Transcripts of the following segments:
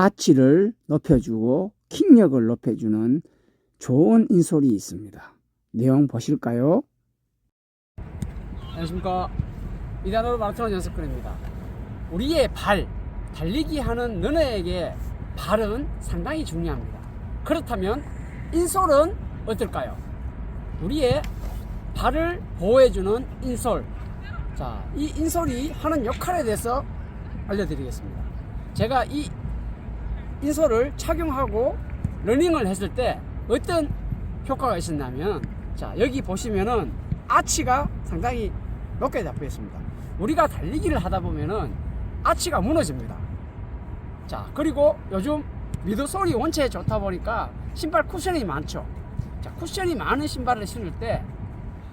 아치를 높여주고 킥력을 높여주는 좋은 인솔이 있습니다. 내용 보실까요? 안녕하십니까. 이단으로 마라톤 연습근입니다. 우리의 발 달리기 하는 너네에게 발은 상당히 중요합니다. 그렇다면 인솔은 어떨까요? 우리의 발을 보호해주는 인솔. 자 이 인솔이 하는 역할에 대해서 알려드리겠습니다. 제가 이 인솔을 착용하고 러닝을 했을 때 어떤 효과가 있었냐면 자 여기 보시면은 아치가 상당히 높게 잡혀 있습니다. 우리가 달리기를 하다 보면은 아치가 무너집니다. 자 그리고 요즘 미드솔이 원체 좋다 보니까 신발 쿠션이 많죠. 자 쿠션이 많은 신발을 신을 때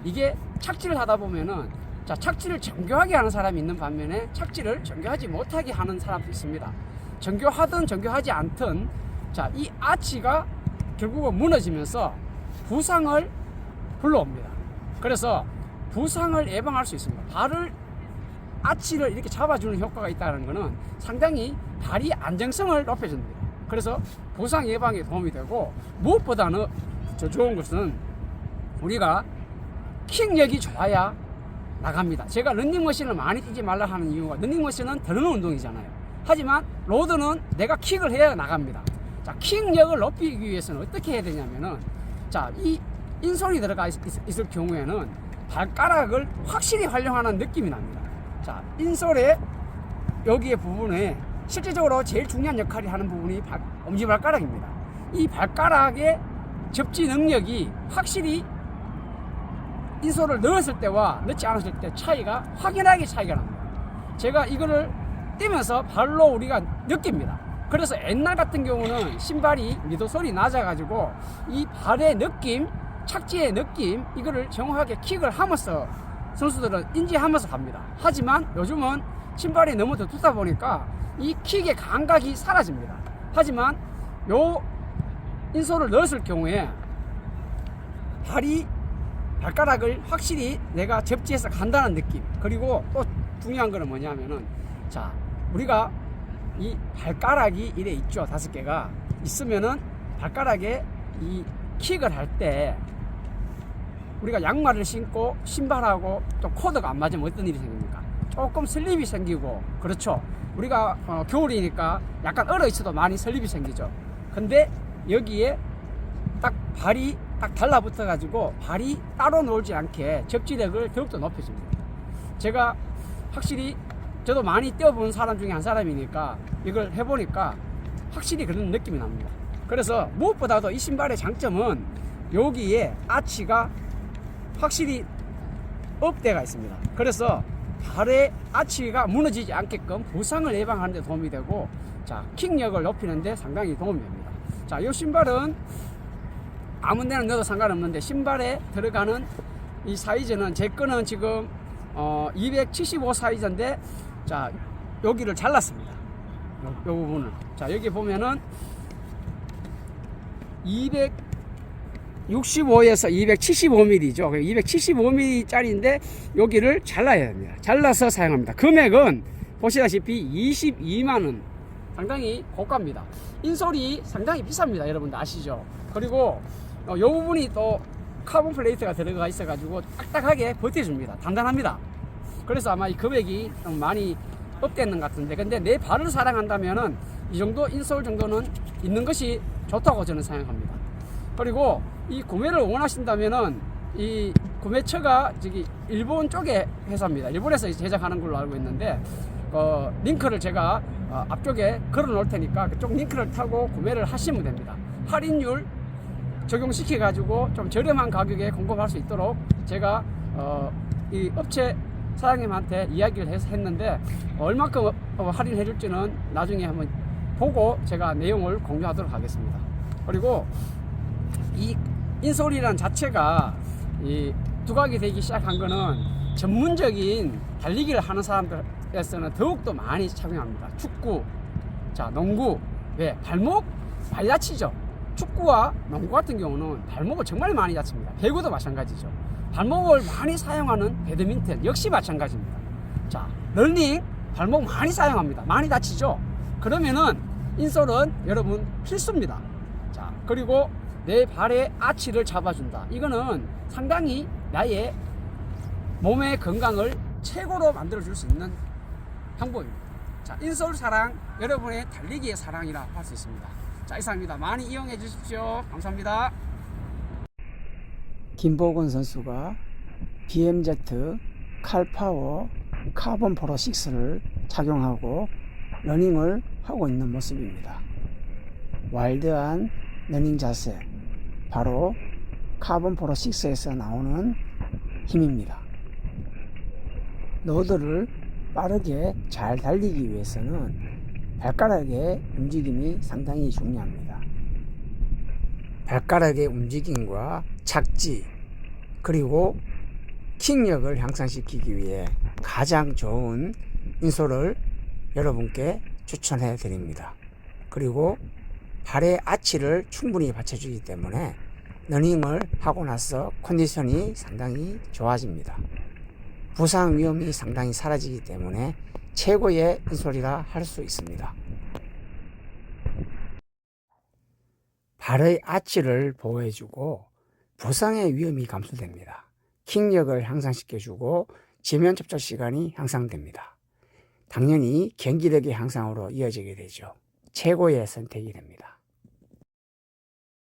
이게 착지를 하다 보면은 자 착지를 정교하게 하는 사람이 있는 반면에 착지를 정교하지 못하게 하는 사람도 있습니다 정교하든 정교하지 않든 자 이 아치가 결국은 무너지면서 부상을 불러옵니다 그래서 부상을 예방할 수 있습니다 발을 아치를 이렇게 잡아주는 효과가 있다는 것은 상당히 다리 안정성을 높여줍니다 그래서 부상 예방에 도움이 되고 무엇보다는 더 좋은 것은 우리가 킥력이 좋아야 나갑니다. 제가 런닝머신을 많이 뛰지 말라 하는 이유가 런닝머신은 드는 운동이잖아요. 하지만 로드는 내가 킥을 해야 나갑니다. 자, 킥력을 높이기 위해서는 어떻게 해야 되냐면은 자, 이 인솔이 들어가 있, 있- 있을 경우에는 발가락을 확실히 활용하는 느낌이 납니다. 자, 인솔의 여기에 부분에 실질적으로 제일 중요한 역할이 하는 부분이 발- 엄지발가락입니다. 이 발가락의 접지 능력이 확실히 인솔을 넣었을 때와 넣지 않았을 때 차이가 확연하게 차이가 납니다. 제가 이거를 뛰면서 발로 우리가 느낍니다. 그래서 옛날 같은 경우는 신발이 미도솔이 낮아가지고 이 발의 느낌, 착지의 느낌, 이거를 정확하게 킥을 하면서 선수들은 인지하면서 갑니다. 하지만 요즘은 신발이 너무 더 두다 보니까 이 킥의 감각이 사라집니다. 하지만 요 인솔을 넣었을 경우에 발이 발가락을 확실히 내가 접지해서 간다는 느낌 그리고 또 중요한 거는 뭐냐면은 자 우리가 이 발가락이 이래 있죠 다섯 개가. 있으면은 발가락에 이 킥을 할 때 우리가 양말을 신고 신발하고 또 코드가 안 맞으면 어떤 일이 생깁니까? 조금 슬립이 생기고 그렇죠? 우리가 어, 겨울이니까 약간 얼어 있어도 많이 슬립이 생기죠. 근데 여기에 딱 발이 딱 달라붙어 가지고 발이 따로 놀지 않게 접지력을 더욱더 높여줍니다. 제가 확실히 저도 많이 뛰어본 사람 중에 한 사람이니까 이걸 해보니까 확실히 그런 느낌이 납니다. 그래서 무엇보다도 이 신발의 장점은 여기에 아치가 확실히 업대가 있습니다. 그래서 발의 아치가 무너지지 않게끔 부상을 예방하는 데 도움이 되고 자 킥력을 높이는 데 상당히 도움이 됩니다. 자, 이 신발은 아무 데나 넣어도 상관없는데 신발에 들어가는 이 사이즈는 제 거는 지금 어, 275 사이즈인데 자 여기를 잘랐습니다. 요, 요 부분을 자 여기 보면은 265에서 275mm죠. 275mm 짜리인데 여기를 잘라야 됩니다. 잘라서 사용합니다. 금액은 보시다시피 22만 원. 상당히 고가입니다. 인솔이 상당히 비쌉니다. 여러분들 아시죠? 그리고 어, 요 부분이 또 카본 플레이트가 들어가 있어 가지고 딱딱하게 버텨줍니다. 단단합니다. 그래서 아마 이 금액이 좀 많이 업됐는 것 같은데 근데 내 발을 사랑한다면은 이 정도 인솔 정도는 있는 것이 좋다고 저는 생각합니다. 그리고 이 구매를 원하신다면은 이 구매처가 저기 일본 쪽의 회사입니다. 일본에서 제작하는 걸로 알고 있는데 어, 링크를 제가 어, 앞쪽에 걸어 놓을 테니까 그쪽 링크를 타고 구매를 하시면 됩니다. 할인율 적용시켜 가지고 좀 저렴한 가격에 공급할 수 있도록 제가 어, 이 업체 사장님한테 이야기를 해서 했는데 얼마큼 어, 할인해 줄지는 나중에 한번 보고 제가 내용을 공유하도록 하겠습니다. 그리고 이 인솔이란 자체가 이 두각이 되기 시작한 거는 전문적인 달리기를 하는 사람들에서는 더욱더 많이 착용합니다. 축구, 자, 농구, 왜? 발목 많이 다치죠. 축구와 농구 같은 경우는 발목을 정말 많이 다칩니다. 배구도 마찬가지죠. 발목을 많이 사용하는 배드민턴 역시 마찬가지입니다. 자, 런닝 발목 많이 사용합니다. 많이 다치죠. 그러면은 인솔은 여러분 필수입니다. 자, 그리고 내 발의 아치를 잡아준다. 이거는 상당히 나의 몸의 건강을 최고로 만들어줄 수 있는 방법입니다. 자, 인솔 사랑, 여러분의 달리기의 사랑이라 할 수 있습니다. 자, 이상입니다. 많이 이용해 주십시오. 감사합니다. 김보근 선수가 BMZ 칼파워 카본 프로 6를 착용하고 러닝을 하고 있는 모습입니다. 와일드한 러닝 자세, 바로 카본 프로 6에서 나오는 힘입니다. 노드를 빠르게 잘 달리기 위해서는 발가락의 움직임이 상당히 중요합니다. 발가락의 움직임과 착지 그리고 킥력을 향상시키기 위해 가장 좋은 인솔을 여러분께 추천해 드립니다. 그리고 발의 아치를 충분히 받쳐주기 때문에 러닝을 하고 나서 컨디션이 상당히 좋아집니다. 부상 위험이 상당히 사라지기 때문에 최고의 인솔이라 할 수 있습니다. 발의 아치를 보호해주고 부상의 위험이 감소됩니다. 킥력을 향상시켜주고 지면 접촉 시간이 향상됩니다. 당연히 경기력의 향상으로 이어지게 되죠. 최고의 선택이 됩니다.